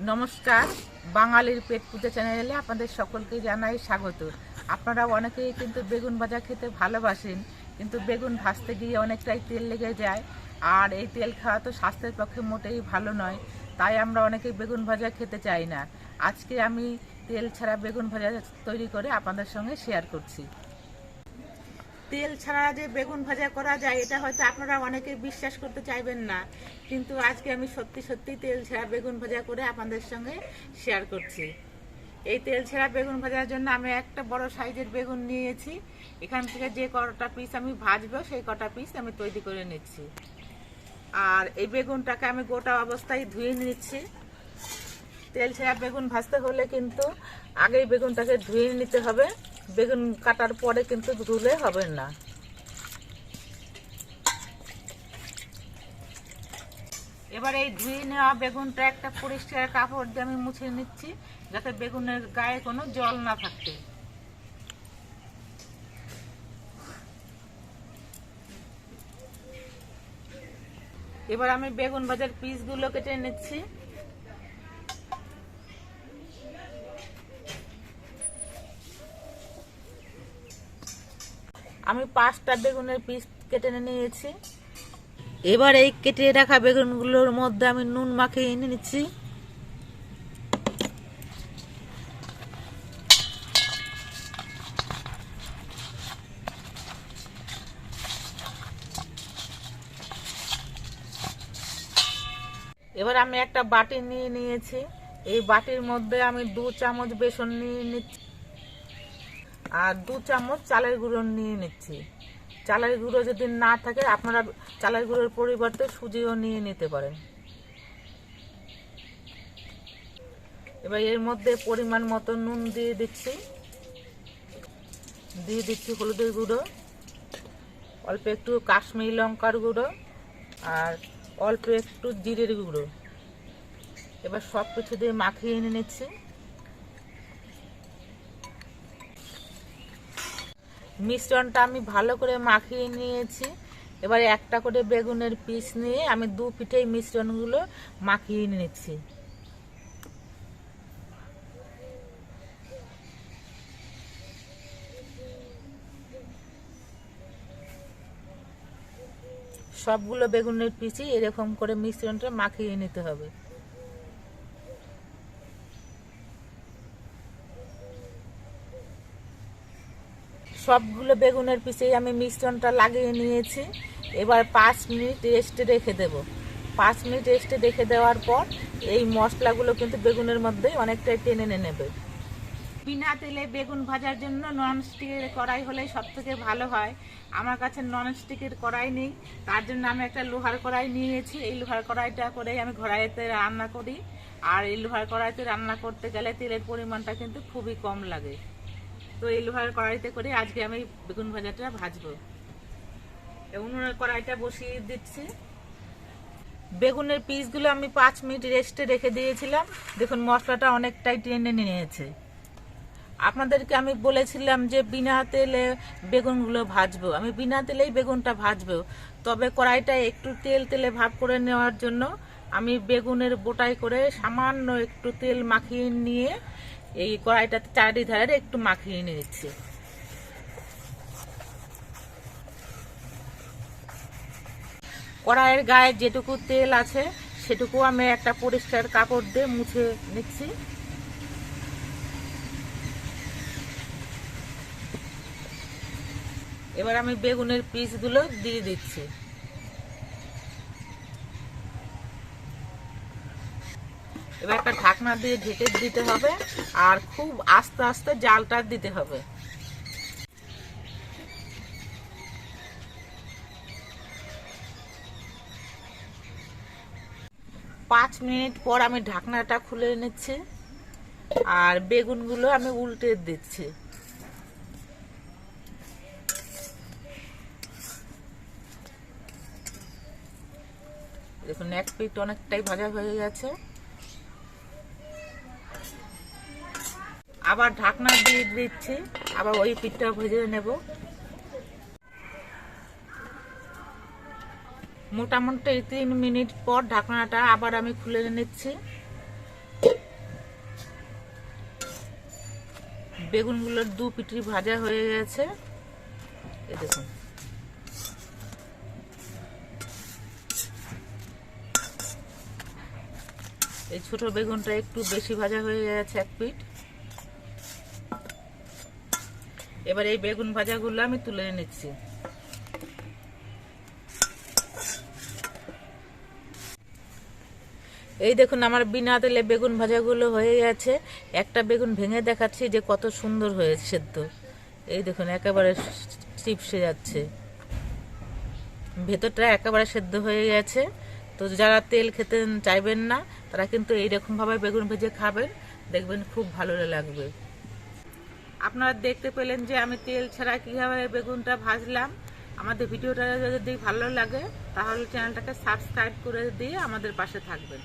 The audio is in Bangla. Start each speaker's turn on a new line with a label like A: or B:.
A: নমস্কার, বাঙালির পেট পুজো চ্যানেলে আপনাদের সকলকে জানাই স্বাগত। আপনারা অনেকেই কিন্তু বেগুন ভাজা খেতে ভালোবাসেন, কিন্তু বেগুন ভাজতে গিয়ে অনেকটাই তেল লেগে যায়। আর এই তেল খাওয়া তো স্বাস্থ্যের পক্ষে মোটেই ভালো নয়, তাই আমরা অনেকেই বেগুন ভাজা খেতে চাই না। আজকে আমি তেল ছাড়া বেগুন ভাজা তৈরি করে আপনাদের সঙ্গে শেয়ার করছি। তেল ছাড়া যে বেগুন ভাজা করা যায়, এটা হয়তো আপনারা অনেকে বিশ্বাস করতে চাইবেন না। কিন্তু আজকে আমি সত্যি সত্যি তেল ছাড়া বেগুন ভাজা করে আপনাদের সঙ্গে শেয়ার করছি। এই তেল ছাড়া বেগুন ভাজার জন্য আমি একটা বড় সাইজের বেগুন নিয়েছি। এখান থেকে যে কটা পিস আমি ভাজবো, সেই কটা পিস আমি তৈরি করে নিচ্ছি। আর এই বেগুনটাকে আমি গোটা অবস্থায় ধুয়ে নিচ্ছি। তেল ছাড়া বেগুন ভাজতে হলে কিন্তু আগেই বেগুনটাকে ধুয়ে নিতে হবে। বেগুন কাটার পরে কিন্তু ধুলে হবে না। এবার এই ধুয়ে নেওয়া বেগুনটা একটা পরিষ্কার কাপড় দিয়ে আমি মুছে নিচ্ছি, যাতে বেগুনের গায়ে কোনো জল না থাকে। এবার আমি বেগুন ভাজার পিসগুলো কেটে নিচ্ছি। আমি পাঁচটা বেগুনের পিস কেটে নিয়েছি। এবার এই কেটে রাখা বেগুনগুলোর মধ্যে আমি নুন মাখিয়ে এনে নিচ্ছি। এবার আমি একটা বাটি নিয়ে নিয়েছি। এই বাটির মধ্যে আমি দু চামচ বেসন নিয়ে নিচ্ছি। আর দু চামচ চালের গুঁড়ো নিয়ে নিচ্ছি। চালের গুঁড়ো যদি না থাকে, আপনারা চালের গুঁড়োর পরিবর্তে সুজিও নিয়ে নিতে পারেন। এবার এর মধ্যে পরিমাণ মতো নুন দিয়ে দিচ্ছি। দিয়ে দিচ্ছি হলুদের গুঁড়ো, অল্প একটু কাশ্মীরি লঙ্কার গুঁড়ো আর অল্প একটু জিরের গুঁড়ো। এবার সব কিছু দিয়ে মাখিয়ে এনে নিচ্ছি। মিশ্রণটা আমি ভালো করে মাখিয়ে নিয়েছি। এবার একটা করে বেগুনের পিস নিয়ে আমি দু পিঠে মিশ্রণগুলো মাখিয়ে নিয়েছি সবগুলো বেগুনের পিসই এরকম করে মিশ্রণটা মাখিয়ে নিতে হবে। সবগুলো বেগুনের পিসেই আমি মিশ্রণটা লাগিয়ে নিয়েছি। এবার পাঁচ মিনিট রেস্টে রেখে দেব। পাঁচ মিনিট রেস্টে রেখে দেওয়ার পর এই মশলাগুলো কিন্তু বেগুনের মধ্যে অনেকটাই টেনে নেবে। বিনা তেলে বেগুন ভাজার জন্য নন স্টিকের কড়াই হলে সব থেকে ভালো হয়। আমার কাছে নন স্টিকের কড়াই নেই। তার জন্য আমি একটা লোহার কড়াই নিয়েছি। এই লোহার কড়াইটা করেই আমি ঘোড়াইতে রান্না করি। আর এই লোহার কড়াইতে রান্না করতে গেলে তেলের পরিমাণটা কিন্তু খুবই কম লাগে। তো এই লোহার কড়াইতে করে আজকে আমি বেগুন ভাজাটা ভাজবো। উনুনের কড়াইটা বসিয়ে দিচ্ছি। বেগুনের পিসগুলো আমি পাঁচ মিনিট রেস্টে রেখে দিয়েছিলাম। দেখুন, মশলাটা অনেকটাই টেনে নিয়েছে। আপনাদেরকে আমি বলেছিলাম যে বিনা তেলে বেগুনগুলো ভাজবো। আমি বিনা তেলেই বেগুনটা ভাজবো। তবে কড়াইটা একটু তেল, তেলে ভাব করে নেওয়ার জন্য আমি বেগুনের বোটাই করে সামান্য একটু তেল মাখিয়ে নিয়ে এই কড়াইটাতে চারিধারে একটু মাখিয়ে নিয়েছি। কড়াইয়ের গায়ে যেটুকু তেল আছে, সেটুকু আমি একটা পরিষ্কার কাপড় দিয়ে মুছে নিচ্ছি। এবার আমি বেগুনের পিসগুলো দিয়ে দিচ্ছি। এবার একটা ঢাকনা দিয়ে ঢেকে দিতে হবে আর খুব আস্তে আস্তে জালটা দিতে হবে। পাঁচ মিনিট পর আমি ঢাকনাটা খুলে নিচ্ছি আর বেগুনগুলো আমি উল্টে দিচ্ছি। দেখুন, এক পিঠ অনেকটাই ভাজা হয়ে গেছে। আবার ঢাকনা দিয়ে দিচ্ছি, আবার ওই পিঠটা ভেজে নেব। মোটামুটি তিন মিনিট পর ঢাকনাটা আবার আমি খুলে নিচ্ছি। বেগুনগুলোর দু পিটি ভাজা হয়ে গেছে। দেখুন। এই ছোট বেগুনটা একটু বেশি ভাজা হয়ে গেছে এক পিঠ। এবার এই বেগুন ভাজাগুলো আমি তুলে নিচ্ছি এই দেখুন, আমার বিনা তেলে বেগুন ভাজাগুলো হয়ে গেছে। একটা বেগুন ভেঙে দেখাচ্ছি যে কত সুন্দর হয়েছে সেদ্ধ। এই দেখুন, একেবারে চিপসে যাচ্ছে। ভেতরটা একেবারে সেদ্ধ হয়ে গেছে। তো যারা তেল খেতে চাইবেন না, তারা কিন্তু এইরকমভাবে বেগুন ভেজে খাবেন। দেখবেন খুব ভালো লাগবে। আপনারা দেখতে পেলেন যে আমি তেল ছাড়া কীভাবে বেগুনটা ভাজলাম। আমাদের ভিডিওটা যদি ভালো লাগে, তাহলে চ্যানেলটাকে সাবস্ক্রাইব করে দিয়ে আমাদের পাশে থাকবেন।